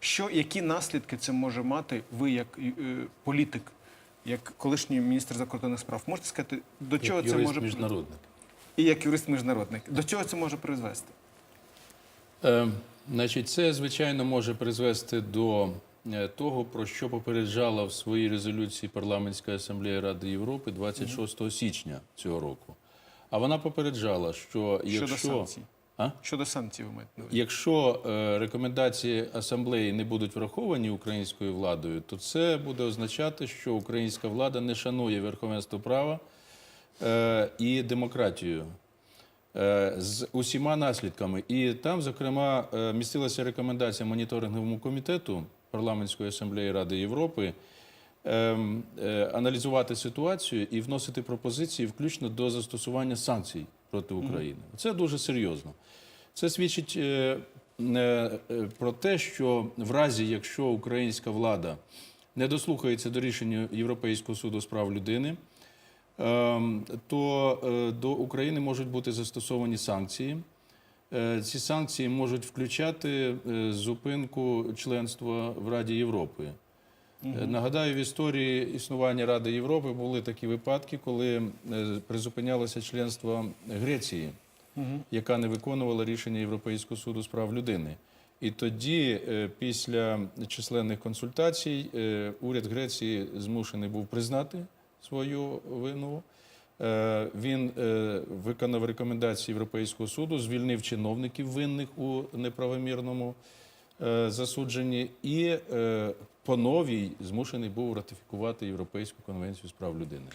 Що які наслідки це може мати? Ви як е, політик, як колишній міністр закордонних справ, можете сказати, до чого Як це може міжнародник. і як юрист міжнародник, до чого це може призвести? Е, значить, це звичайно може призвести до е, того, про що попереджала в своїй резолюції парламентська асамблея Ради Європи 26 січня цього року. А вона попереджала, що Щодо якщо санкцій. А? Щодо санкцій, ви маєте? Якщо е, рекомендації асамблеї не будуть враховані українською владою, то це буде означати, що українська влада не шанує верховенство права е, і демократію е, з усіма наслідками. І там, зокрема, е, містилася рекомендація моніторинговому комітету парламентської асамблеї Ради Європи. ем, е, Аналізувати ситуацію і вносити пропозиції, включно до застосування санкцій проти України. Це дуже серйозно. Це свідчить е, е, про те, що в разі, якщо українська влада не дослухається до рішення Європейського суду з прав людини, ем, то е, до України можуть бути застосовані санкції. Ці санкції можуть включати зупинку членства в Раді Європи. Нагадаю, в історії існування Ради Європи були такі випадки, коли е, призупинялося членство Греції, яка не виконувала рішення Європейського суду з прав людини. І тоді, е, після численних консультацій, е, уряд Греції змушений був признати свою вину. Він виконав рекомендації Європейського суду, звільнив чиновників винних у неправомірному засудженні і по новій змушений був ратифікувати Європейську конвенцію з прав людини.